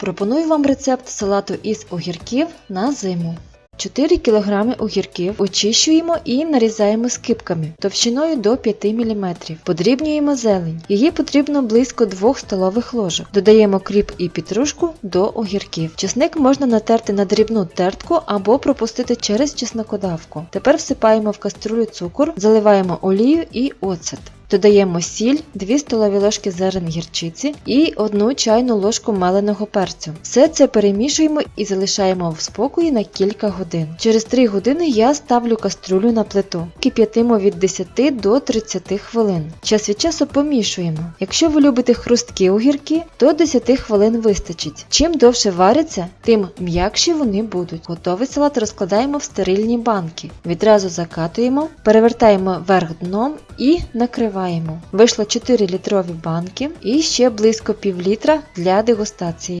Пропоную вам рецепт салату із огірків на зиму. 4 кг огірків очищуємо і нарізаємо скибками товщиною до 5 мм. Подрібнюємо зелень. Її потрібно близько 2 столових ложок. Додаємо кріп і петрушку до огірків. Чесник можна натерти на дрібну тертку або пропустити через чеснокодавку. Тепер всипаємо в каструлю цукор, заливаємо олію і оцет. Додаємо сіль, 2 столові ложки зерен гірчиці і 1 чайну ложку меленого перцю. Все це перемішуємо і залишаємо в спокої на кілька годин. Через 3 години я ставлю каструлю на плиту. Кип'ятимо від 10 до 30 хвилин. Час від часу помішуємо. Якщо ви любите хрусткі огірки, то 10 хвилин вистачить. Чим довше варяться, тим м'якші вони будуть. Готовий салат розкладаємо в стерильні банки. Відразу закатуємо, перевертаємо вверх дном і накриваємо. Вийшло 4 літрові банки і ще близько пів літра для дегустації.